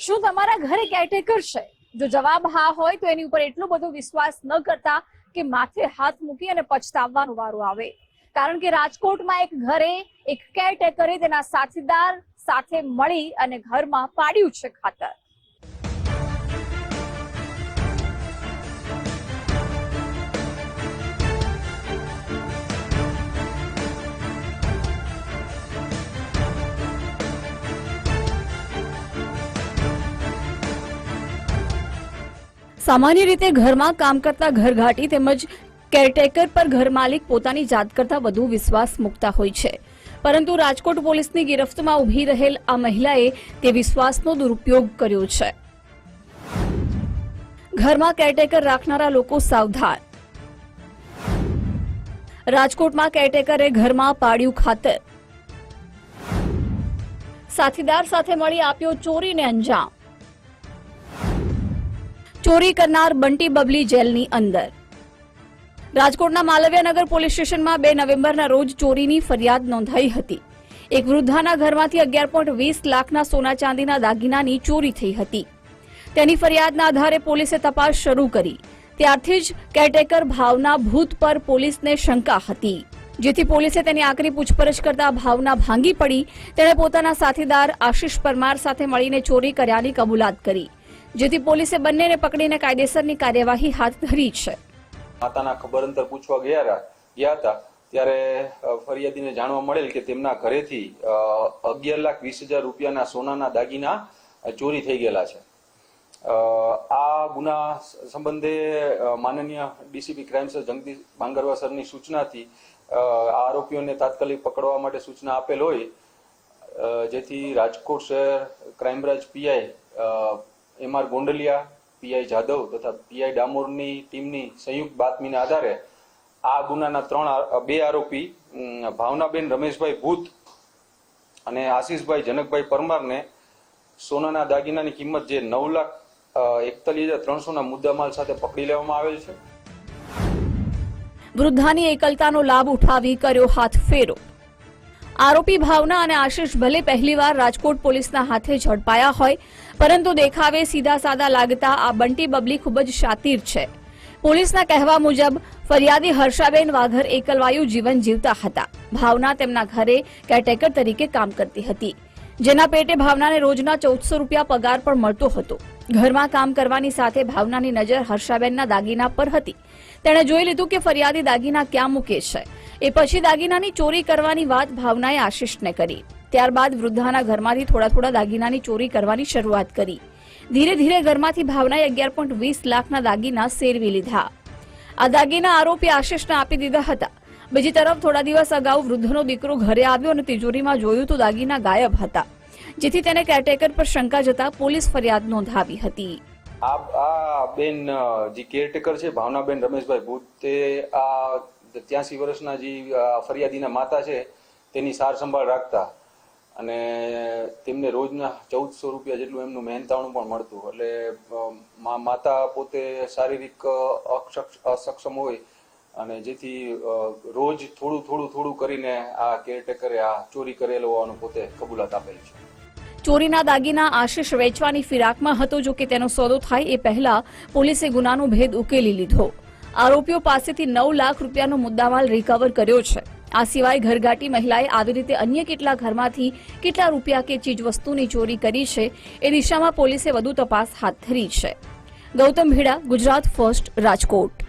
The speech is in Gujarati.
શું તમારા ઘરે કેરટેકર છે? જો જવાબ હા હોય તો એની ઉપર એટલો બધો વિશ્વાસ ન કરતા કે માથે હાથ મૂકી અને પછતાવવાનો વારો આવે. કારણ કે રાજકોટમાં એક ઘરે એક કેરટેકરે તેના સાથીદાર સાથે મળી અને ઘરમાં પાડ્યું છે ખાતર. સામાન્ય રીતે ઘરમાં કામ કરતા ઘરઘાટી તેમજ કેરટેકર પર ઘર માલિક પોતાની જાત કરતા વધુ વિશ્વાસ મૂકતા હોય છે. પરંતુ રાજકોટ પોલીસની ગિરફ્તમાં ઊભી રહેલ આ મહિલાએ તે વિશ્વાસનો દુરુપયોગ કર્યો છે. ઘરમાં કેરટેકર રાખનારા લોકો સાવધાન. રાજકોટમાં કેરટેકરે ઘરમાં પાડ્યું ખાતર. સાથીદાર સાથે મળી આપ્યો ચોરીને અંજામ. ચોરી કરનાર બંટી બબલી જેલની અંદર. રાજકોટના માલવ્યનગર પોલીસ સ્ટેશનમાં બે નવેમ્બરના રોજ ચોરીની ફરિયાદ નોંધાઈ હતી. એક વૃદ્ધાના ઘરમાંથી અગિયાર પોઈન્ટ વીસ લાખના સોના ચાંદીના દાગીનાની ચોરી થઈ હતી. તેની ફરિયાદના આધારે પોલીસે તપાસ શરૂ કરી. ત્યારથી જ કેટેકર ભાવના ભૂત પર પોલીસને શંકા હતી. જેથી પોલીસે તેની આકરી પૂછપરછ કરતા ભાવના ભાંગી પડી. તેણે પોતાના સાથીદાર આશિષ પરમાર સાથે મળીને ચોરી કર્યાની કબૂલાત કરી. જેથી પોલીસે બંનેને પકડીને કાયદેસરની કાર્યવાહી હાથ ધરી છે. માતાના ખબર અંતર પૂછવા ગયા ગયા હતા, ત્યારે ફરિયાદીને જાણવા મળેલ કે તેમના ઘરેથી અગિયાર લાખ વીસ હજાર રૂપિયાના સોનાના દાગીના ચોરી થઈ ગયેલા છે. આ ગુના સંબંધે માનનીય DCP crime sir Jagdish Bangarva સરની સૂચનાથી આરોપીઓને તાત્કાલિક પકડવા માટે સૂચના આપેલ હોય જેથી રાજકોટ શહેર crime branch PI M R Gondaliya PI Jadav તથા પીઆઈ ડામોરની ટીમની સંયુક્ત બાતમીના આધારે આ ગુનાના ત્રણ બે આરોપી ભાવનાબેન રમેશભાઈ ભૂત અને આશીષભાઈ જનકભાઈ પરમારને સોનાના દાગીનાની કિંમત જે નવ લાખ એકતાલીસ હજાર ત્રણસોના મુદ્દામાલ સાથે પકડી લેવામાં આવેલ છે. વૃદ્ધાની એકલતાનો લાભ ઉઠાવી કર્યો હાથ ફેરો. આરોપી ભાવના અને આશીષ ભલે પહેલીવાર રાજકોટ પોલીસના હાથે ઝડપાયા હોય પરંતુ દેખાવે સીધા સાદા લાગતા આ બંટી બબલી ખૂબ જ શાતીર છે. પોલીસના કહેવા મુજબ, ફરિયાદી હર્ષાબેન વાઘર એકલવાયુ જીવન જીવતા હતા. ભાવના તેમના ઘરે કેરટેકર તરીકે કામ કરતી હતી. જેના પેટે ભાવનાને રોજના ચૌદસો રૂપિયા પગાર પણ મળતો હતો. ઘરમાં કામ કરવાની સાથે ભાવનાની નજર હર્ષાબેનના દાગીના પર હતી. તેણે જોઈ લીધું કે ફરિયાદી દાગીના ક્યાં મૂકે છે. એ પછી દાગીનાની ચોરી કરવાની વાત ભાવનાએ આશિષને કરી. ત્યારબાદ વૃદ્ધાના ઘરમાંથી થોડા થોડા દાગીનાની ચોરી કરવાની શરૂઆત કરી. ધીરે ધીરે ઘરમાંથી ભાવનાએ અગિયાર પોઈન્ટ વીસ લાખના દાગીના સેરવી લીધા. આ દાગીના આરોપી આશિષને આપી દીધા હતા. બીજી તરફ થોડા દિવસ અગાઉ વૃદ્ધનો દીકરો ઘરે આવ્યો અને તિજોરીમાં જોયું તો દાગીના ગાયબ હતા, જેથી તેને કેરટેકર પર શંકા જતા પોલીસ ફરિયાદ નોંધાવી હતી. આ બેન જે કેરટેકર છે, ભાવનાબેન રમેશભાઈ ભૂત, તે આ ત્યાંસી વર્ષના જે ફરિયાદીના માતા છે, તેની સાર સંભાળ રાખતા અને તેમને રોજના ચૌદસો રૂપિયા જેટલું એમનું મહેનતાણું પણ મળતું. એટલે માતા પોતે શારીરિક અસક્ષમ હોય અને જેથી રોજ થોડું થોડું થોડું કરીને આ કેરટેકરે આ ચોરી કરેલો હોવાનું પોતે કબૂલાત આપેલી છે. ચોરીના દાગીના આશિષ વેચવાની ફિરાકમાં હતો જો કે તેનો સોદો થાય એ પહેલા પોલીસે ગુનાનો ભેદ ઉકેલી લીધો. આરોપીઓ પાસેથી નવ લાખ રૂપિયાનો મુદ્દામાલ રિકવર કર્યો છે. આ સિવાય ઘરઘાટી મહિલાએ આવી રીતે અન્ય કેટલા ઘરમાંથી કેટલા રૂપિયા કે ચીજ વસ્તુની ચોરી કરી છે, એ દિશામાં પોલીસે વધુ તપાસ હાથ ધરી છે. ગૌતમ ભીડા, ગુજરાત ફર્સ્ટ, રાજકોટ.